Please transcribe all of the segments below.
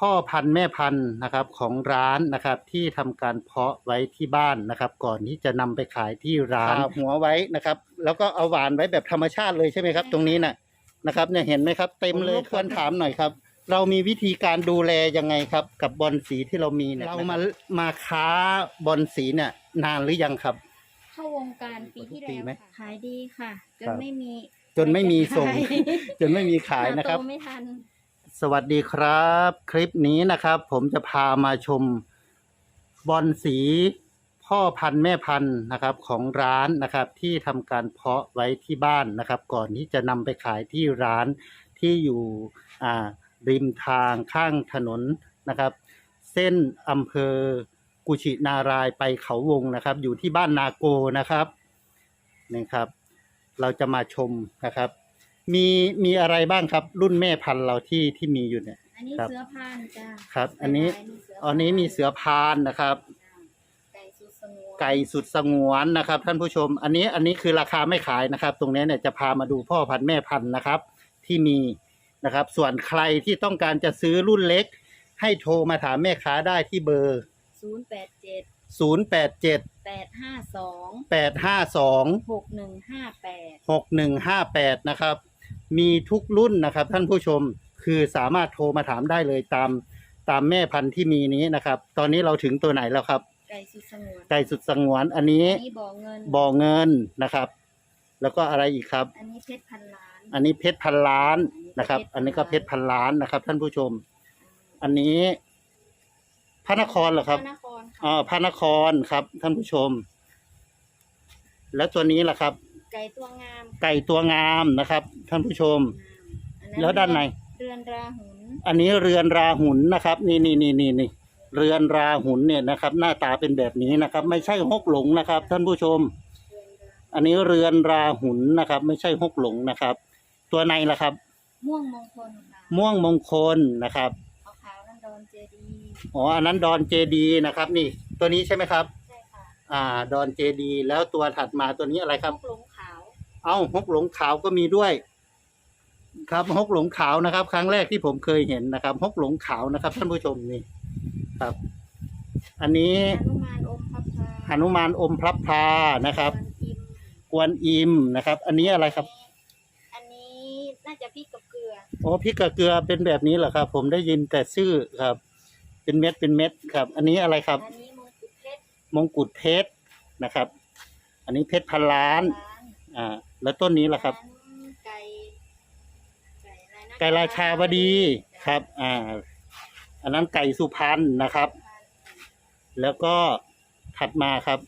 พ่อพันธุ์แม่พันธุ์นะครับของร้านนะครับที่ทำการเพาะไว้ที่บ้านนะครับ ก่อนที่จะนำไปขายที่ร้านหัวไว้นะครับ แล้วก็เอาหวานไว้แบบธรรมชาติเลยใช่ไหมครับ ตรงนี้น่ะนะครับเนี่ยเห็นไหมครับเต็มเลยควรถามหน่อยครับ เรามีวิธีการดูแลยังไงครับ กับบอลสีที่เรามีเนี่ยเรามามาค้าบอลสีเนี่ยนานหรือยังครับ เข้าวงการปีที่ปีแล้วไหม ค่ะขายดีค่ะจคนรับไม่มีจนไม่มีส่งขายจนไม่มีขายนะครับหโตไม่ทัน สวัสดีครับ คลิปนี้นะครับ ผมจะพามาชมบอลสีพ่อพันธุ์แม่พันธุ์นะครับของร้านนะครับ ที่ทำการเพาะไว้ที่บ้านนะครับ ก่อนที่จะนำไปขายที่ร้านที่อยู่ริมทางข้างถนนนะครับ เส้นอำเภอกุชินารายไปเขาวงนะครับ อยู่ที่บ้านนาโกนะครับนี่ครับ เราจะมาชมนะครับ มีมีอะไรบ้างครับ รุ่นแม่พันธุ์เราที่ที่มีอยู่เนี่ย อันนี้ครับ เสื้อพานจ้าครับ อันนี้อันนี้มีเสือพานนะครับ ไก่สุดสงวนไก่สุดสงวนนะครับ ท่านผู้ชม อันนี้อันนี้คือราคาไม่ขายนะครับ ตรงนี้เนี่ยจะพามาดูพ่อพันธุ์แม่พันธุ์นะครับ ที่มีนะครับ ส่วนใครที่ต้องการจะซื้อรุ่นเล็ก ให้โทรมาถามแม่ค้าได้ที่เบอร์ ศูนย์แปดเจ็ด087 แปดห้าสอง852 หกหนึ่งห้าแปด 6158 นะครับ มีทุกรุ่นนะครับ ท่านผู้ชมคือสามารถโทรมาถามได้เลยตามตามแม่พันธุ์ที่มีนี้นะครับ ตอนนี้เราถึงตัวไหนแล้วครับไก่สุดสงวนไก่สุดสงวนอันนี้อันนี้บ่อเงินบ่อเงินนะครับ แล้วก็อะไรอีกครับ อันนี้เพชรพันล้าน อันนี้เพชรพันล้านนะครับ อันนี้ก็เพชรพันล้านนะครับ ท่านผู้ชม อันนี้ พระนครเหรอครับพะนครอ๋อค่ะพระนครครับ ท่านผู้ชม แล้วตัวนี้ล่ะครับ ไก่ตัวงามไก่ตัวงามนะครับ ท่านผู้ชม อัแล้วด้านใน เรือนราหุนอันนี้เรือนราหุนนะครับ นี่นี่นี่นี่นี่เรือนราหุนเนี่ยนะครับ หน้าตาเป็นแบบนี้นะครับ ไม่ใช่ฮกหลงนะครับ ท่านผู้ชมเรือนราอันนี้เรือนราหุนนะครับ ไม่ใช่ฮกหลงนะครับ ตัวในล่ะครับ ม่วงมงคลค่ะม่วงมงคลนะครับเอาขาวนันดอนเจดีอ๋ออันนั้นดอนเจดีนะครับ นี่ ตัวนี้ใช่ไหมครับ ใช่ค่ะอ่า ดอนเจดีแล้วตัวถัดมาตัวนี้อะไรครับ พวกหลงขาว เอ้าฮกหลงขาวก็มีด้วย ครับฮกหลงขาวนะครับ ครั้งแรกที่ผมเคยเห็นนะครับฮกหลงขาวนะครับ ท่านผู้ชมนี่ครับ อันนี้หนุมานอมพับพาหนุมานอมพระพลานะครับอิมกวนอิมนะครับ อันนี้อะไรครับ อันนี้น่าจะพริกกับเกลือโอ้พริกกับเกลือเป็นแบบนี้เหรอครับ ผมได้ยินแต่ชื่อครับ เป็นเม็ดเป็นเม็ดครับ อันนี้อะไรครับ อันนี้มงกุฎเพชรมงกุฎเพชรนะครับ อันนี้เพชรพันล้านร้าน อ่า แล้วต้นนี้ล่ะครับร้านไก่ไก่อะไรนะไก่ราชาวดีครับ อ่า อันนั้นไก่สุพรรณนะครับ แล้วก็ถัดมาครับ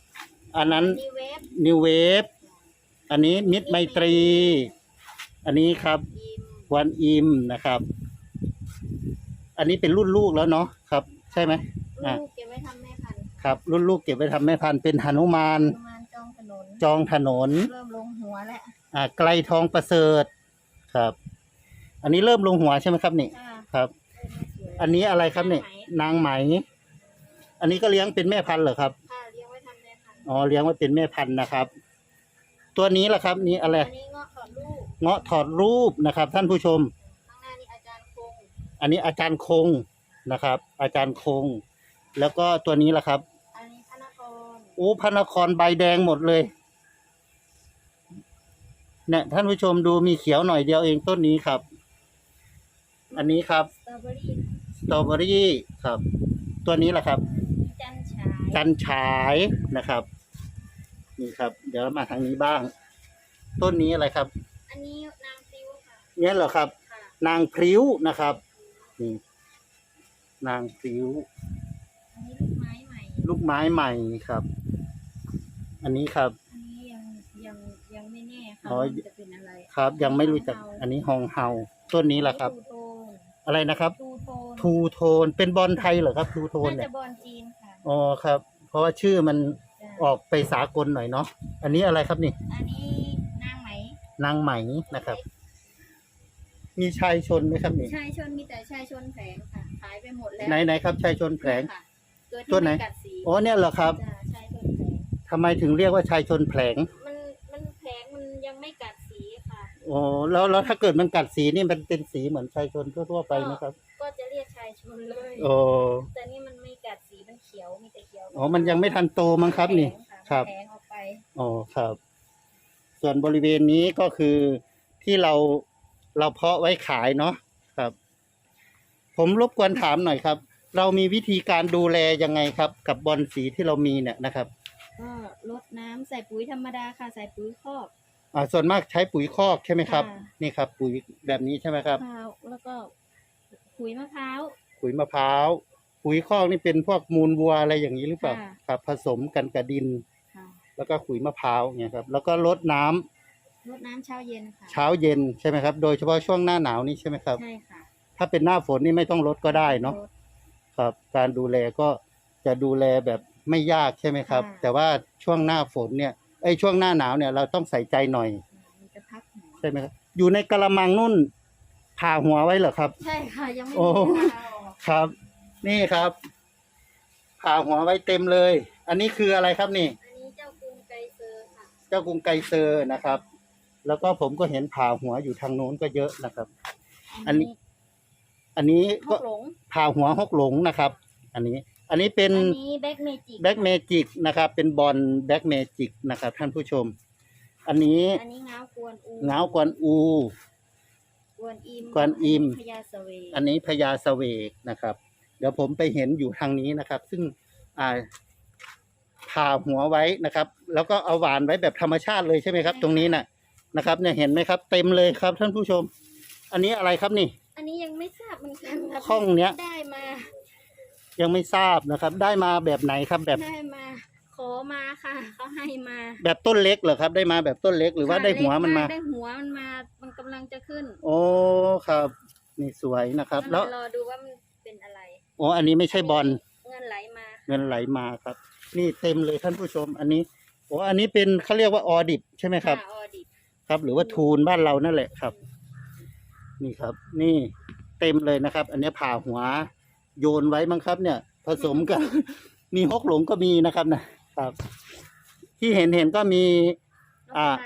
อันนั้นนี่เวฟนิวเวฟอันนี้มิตรไมตรี อันนี้ครับอิมวันอิมนะครับ อันนี้เป็นรุ่นลูกแล้วเนาะครับ ใช่ไหมอะลูกเก็บไว้ทำแม่พันธุ์ครับ รุ่นลูกเก็บไปทำแม่พันธุ์เป็นหนุมานประมาณ จองถนนจองถนน เริ่มลงหัวแล้วอ่าไกลทองประเสริฐครับ อันนี้เริ่มลงหัวใช่ไหมครับนี่ค่ะครับอันนี้อะไรครับเนี่ยนางไหม อันนี้ก็เลี้ยงเป็นแม่พันธุ์เหรอครับค่ะเลี้ยงไว้ทำแม่พันธุ์อ๋อเลี้ยงไว้เป็นแม่พันธุ์นะครับ ตัวนี้ล่ะครับ นี่อะไร อันนี้เงาะขอดลูกเงาะถอดรูปนะครับ ท่านผู้ชม ข้างหน้านี่อาจารย์คงอันนี้อาจารย์คงนะครับ อาจารย์คง แล้วก็ตัวนี้ล่ะครับอันนี้พระนครโอ้พระนครใบแดงหมดเลย เนี่ยท่านผู้ชมดูมีเขียวหน่อยเดียวเองต้นนี้ครับ อันนี้ครับสตรอเบอรี่สตรอเบอรี่ครับ ตัวนี้แหละครับ จันฉายจันฉายนะครับ นี่ครับ เดี๋ยวมาทางนี้บ้าง ต้นนี้อะไรครับ อันนี้นางซิวค่ะเนี่ยเหรอครับ ค่ะ นางพริ้วนะครับนี่นางพริ้ว อันนี้ลูกไม้ใหม่ ลูกไม้ใหม่ครับ อันนี้ครับ อันนี้ยังยังยังไม่แน่ค่ะ อ๋อว่ามันจะเป็นอะไรครับ ยังไม่รู้จักอันนี้ฮองเฮาต้นนี้แหละครับ ทูโทนอะไรนะครับ ทูโทนทูโทนเป็นบอลไทยเหรอครับทูโทนน่าเนี่จะยบอลจีนค่ะอ๋อครับ เพราะว่าชื่อมันจ้ะออกไปสากลหน่อยเนาะอันนี้อะไรครับนี่ อันนี้นางไหมนางไหมนะครับ มีชายชนไหมครับนี่ชายชนมีแต่ชายชนแผงค่ะขายไปหมดแล้วไหนไหนครับชายชนแผลง ค่ะตัตัววไหนที่ม่กัดสีอ๋อเนี่ยเหรอครับจ้ะชายชนแผงทำไมถึงเรียกว่าชายชนแผลง มันมันแผงมันยังไม่กัดสีค่ะ อ๋อแล้วแล้วถ้าเกิดมันกัดสีนี่มันเป็นสีเหมือนชายชนทั่วๆไปไหมครับ ก็จะเรียกชายชชนเลยโอ้แต่นี่มันไม่กัดสีมันเขียวมีแต่เขียวอ๋อมันยังไม่ทันโตมั้งครับนี่แผงะครับแผงออกไปอ๋อครับ ส่วนบริเวณนี้ก็คือที่เราเราเพาะไว้ขายเนาะครับ ผมรบกวนถามหน่อยครับ เรามีวิธีการดูแลยังไงครับ กับบอลสีที่เรามีเนี่ยนะครับ ก็ลดน้ำใส่ปุ๋ยธรรมดาค่ะใส่ปุ๋ยคอก อ่าส่วนมากใช้ปุ๋ยคอกใช่ไหมครับ ค่ะ นี่ครับ ปุ๋ยแบบนี้ใช่ไหมครับ ข้าวแล้วก็ปุ๋ยมะพร้าว ปุ๋ยมะพร้าวปุ๋ยคอกนี่เป็นพวกมูลวัวอะไรอย่างนี้หรือเปล่าค่ะ ครับ ผสมกันกับดิน ค่ะแล้วก็ขุยมะพร้าวเนี่ยครับ แล้วก็ลดน้ำรดน้ำเช้าเย็นค่ะเช้าเย็นใช่ไหมครับ โดยเฉพาะช่วงหน้าหนาวนี่ใช่ไหมครับ ใช่ค่ะถ้าเป็นหน้าฝนนี่ไม่ต้องลดก็ได้เนาะ รด ครับ การดูแลก็จะดูแลแบบไม่ยากใช่ไหมครับ ค่ะ แต่ว่าช่วงหน้าฝนเนี่ย ไอ้ยช่วงหน้าหนาวเนี่ยเราต้องใส่ใจหน่อย มันจะพักหัวใช่ไหมครับอยู่ในกระมังนุ่นผ่าหัวไว้เหรอครับ ใช่ค่ะ ยังไม่โอ้ มีเวลาออกครับ นี่ครับ ผ่าหัวไว้เต็มเลย อันนี้คืออะไรครับนี่ อันนี้เจ้ากรุงไกรเซอร์ค่ะ เจ้ากรุงไกรเซอร์นะครับ แล้วก็ผมก็เห็นผ่าหัวอยู่ทางโน้นก็เยอะนะครับ อันนี้ อันนี้ฮก็กหลงผ่าหัวหกหลงนะครับ อันนี้ อันนี้เป็น อันนี้แบ็กเมจิกแบ็กเมจิกนะครับ เป็นบอลแบ็กเมจิกนะครับท่านผู้ชม อันนี้อันนี้เงากวนอูเงากวนอู กวนอิมกวนอิม พญาเสเวกอันนี้พญาเสวกนะครับ เดี๋ยวผมไปเห็นอยู่ทางนี้นะครับ ซึ่งอ่าผ่าหัวไว้นะครับ แล้วก็เอาหวานไว้แบบธรรมชาติเลยใช่ไหมครับ ตรงนี้น่ะนะครับ เนี่ยเห็นไหมครับ เต็มเลยครับท่านผู้ชม อันนี้อะไรครับนี่ อันนี้ยังไม่ทราบเหมือนกันครับข้องเนี้ย ได้มา ยังไม่ทราบนะครับ ได้มาแบบไหนครับแบบได้มา ขอมาค่ะเขาให้มาแบบต้นเล็กเหรอครับ ได้มาแบบต้นเล็กหรือว่าได้หัวมันมาได้หัวมันมามันกำลังจะขึ้นโอ้ครับ นี่สวยนะครับ แล้วรอดูว่ามันเป็นอะไรโอ้อันนี้ไม่ใช่บอลเงินไหลมา เงินไหลมาครับ นี่เต็มเลยท่านผู้ชม อันนี้โอ้อันนี้เป็นเขาเรียกว่าออดิบใช่ไหมครับะออดิบครับ หรือว่าทูนบ้านเรานั่นแหละครับ นี่ครับ นี่เต็มเลยนะครับ อันนี้ผ่าหัว โยนไว้มั้งครับ เนี่ย ผสมกัน มีฮกหลงก็มีนะครับนะครับ ที่เห็นเห็นก็มีนกอ่ากระทา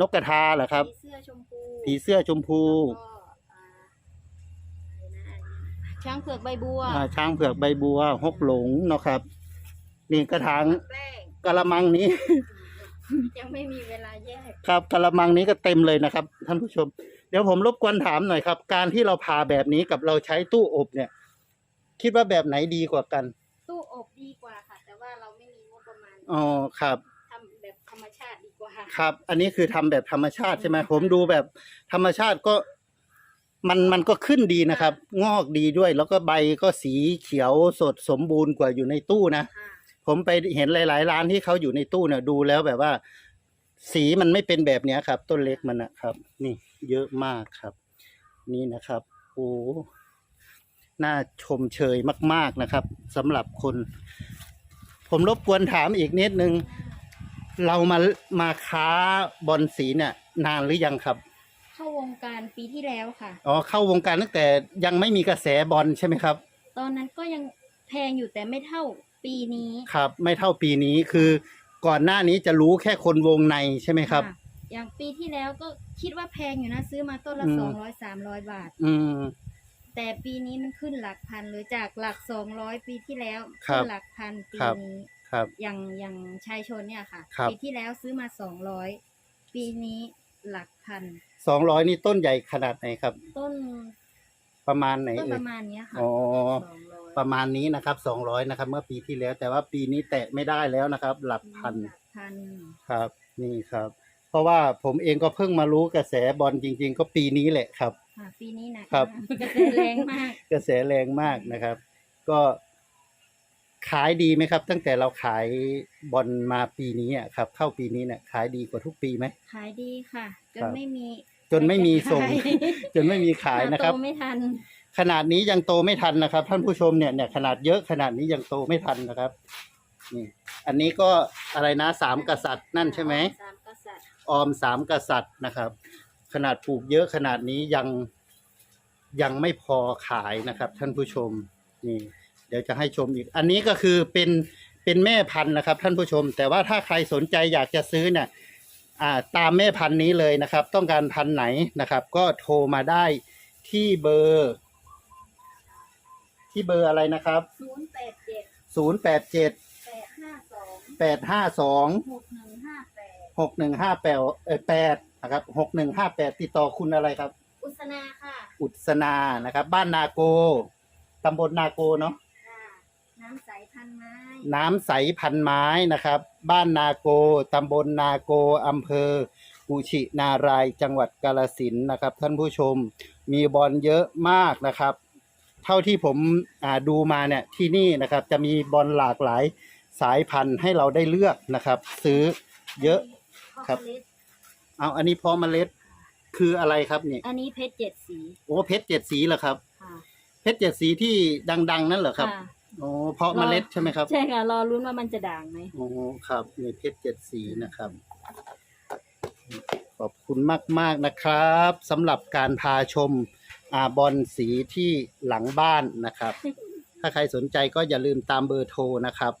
นกกระทาเหรอครับผีเสื้อชมพูผีเสื้อชมพูแล้วก็อ่าอะไรนะอันนี้ช้างเผือกใบบัวอ่าช้างเผือกใบบัวฮกหลงเนาะครับ นี่กระถางแป้งกระมังนี้ ยังไม่มีเวลาแยกครับกระมังนี้ก็เต็มเลยนะครับ ท่านผู้ชม เดี๋ยวผมรบกวนถามหน่อยครับ การที่เราผ่าแบบนี้กับเราใช้ตู้อบเนี่ย คิดว่าแบบไหนดีกว่ากัน ตู้อบดีกว่าค่ะ แต่ว่าเราไม่มีงบประมาณอ๋อครับ ทำแบบธรรมชาติดีกว่าครับ อันนี้คือทำแบบธรรมชาติใช่ไหมผมดูแบบธรรมชาติก็ มันมันก็ขึ้นดีนะครับ งอกดีด้วย แล้วก็ใบก็สีเขียวสดสมบูรณ์กว่าอยู่ในตู้นะ ค่ะผมไปเห็นหลาย ๆ ร้านที่เขาอยู่ในตู้เนี่ยดูแล้วแบบว่า สีมันไม่เป็นแบบเนี้ยครับ ต้นเล็กมันนะครับ นี่ เยอะมากครับ นี่นะครับโอ้ น่าชมเชยมาก ๆนะครับสำหรับคน ผมรบกวนถามอีกนิดนึง เรามามาค้าบอลสีเนี่ย นานหรือยังครับ เข้าวงการปีที่แล้วค่ะ อ๋อเข้าวงการตั้งแต่ยังไม่มีกระแสบอลใช่ไหมครับ ตอนนั้นก็ยังแพงอยู่แต่ไม่เท่าปีนี้ครับ ไม่เท่าปีนี้คือก่อนหน้านี้จะรู้แค่คนวงในใช่ไหมครับะอย่างปีที่แล้วก็คิดว่าแพงอยู่นะ ซื้อมาต้นละอืม สองร้อยสามร้อยบาท อืม แต่ปีนี้มันขึ้นหลักพันเลยจากหลักสองร้อยปีที่แล้วครัขึ้บนหลักพันปีครับ นี้ครับ อย่างอย่างชายชนเนี่ยค่ะ ครับ ปีที่แล้วซื้อมาสองร้อยปีนี้หลักพัน สองร้อยนี่ต้นใหญ่ขนาดไหนครับ ต้นประมาณไหนต้นเอ่ปยระมาณเนี้ยค่ะอ๋อ สองร้อยประมาณนี้นะครับสองร้อยนะครับ เมื่อปีที่แล้ว แต่ว่าปีนี้แตะไม่ได้แล้วนะครับ หลักพันหลักพัน ครับ นี่ครับ เพราะว่าผมเองก็เพิ่งมารู้กระแสบอลจริง ๆ ก็ปีนี้แหละครับ ค่ะปีนี้นะครับกระแสแรงมาก กระแสแรงมากนะครับ ก็ขายดีไหมครับ ตั้งแต่เราขายบอลมาปีนี้อะครับ เข้าปีนี้เนี่ยขายดีกว่าทุกปีไหม ขายดีค่ะจครันบไม่มีจนไม่มีส่งขายจนไม่มีขายนะครับ โตไม่ทัน ขนาดนี้ยังโตไม่ทันนะครับ ท่านผู้ชมเนี่ยเนี่ยขนาดเยอะขนาดนี้ยังโตไม่ทันนะครับนี่อันนี้ก็อะไรนะสามกษัตริย์นั่นใช่ไหมสามกษัตริย์ออมสามกษัตริย์นะครับ ขนาดปลูกเยอะขนาดนี้ยังยังไม่พอขายนะครับ ท่านผู้ชมนี่ เดี๋ยวจะให้ชมอีก อันนี้ก็คือเป็นเป็นแม่พันธุ์นะครับ ท่านผู้ชม แต่ว่าถ้าใครสนใจอยากจะซื้อเนี่ยอ่าตามแม่พันธุ์นี้เลยนะครับ ต้องการพันธุ์ไหนนะครับ ก็โทรมาได้ที่เบอร์ ที่เบอร์อะไรนะครับศูนย์แปดเจ็ดศูนย์แปดเจ็ดแปดห้าสองแปดห้าสองหกห นึ่งห้าแปดหกหนึ่งห้าแปดเออแปดนะครับหกหนึ่งห้าแปดติดต่อคุณอะไรครับ อุษนาค่ะอุศนานะครับ บ้านนาโกตำบลนาโกเนาะค่ะน้ำใสพันไม้น้ำใสพันไม้นะครับ บ้านนาโกตำบลนาโกอำเภอกุชินารายจังหวัดกาลสินธุ์นะครับ ท่านผู้ชมมีบอลเยอะมากนะครับ เท่าที่ผมอ่าดูมาเนี่ยที่นี่นะครับ จะมีบอลหลากหลายสายพันธุ์ให้เราได้เลือกนะครับ ซื้อเยอะครับข้าว เมล็ดเอาอันนี้เพาะเมล็ดคืออะไรครับนี่อันนี้เพชรเจ็ดสีโอ้เพชรเจ็ดสีเหรอครับค่ะเพชรเจ็ดสีที่ดัง ๆ นั่นเหรอครับค่ะโอ้เพาะเมล็ดใช่ไหมครับใช่ค่ะรอรุ้นว่ามันจะด่างไหมโอ้ครับนี่เพชรเจ็ดสีนะครับ ขอบคุณมาก ๆนะครับสำหรับการพาชมอาบอลสีที่หลังบ้านนะครับ ถ้าใครสนใจก็อย่าลืมตามเบอร์โทรนะครับ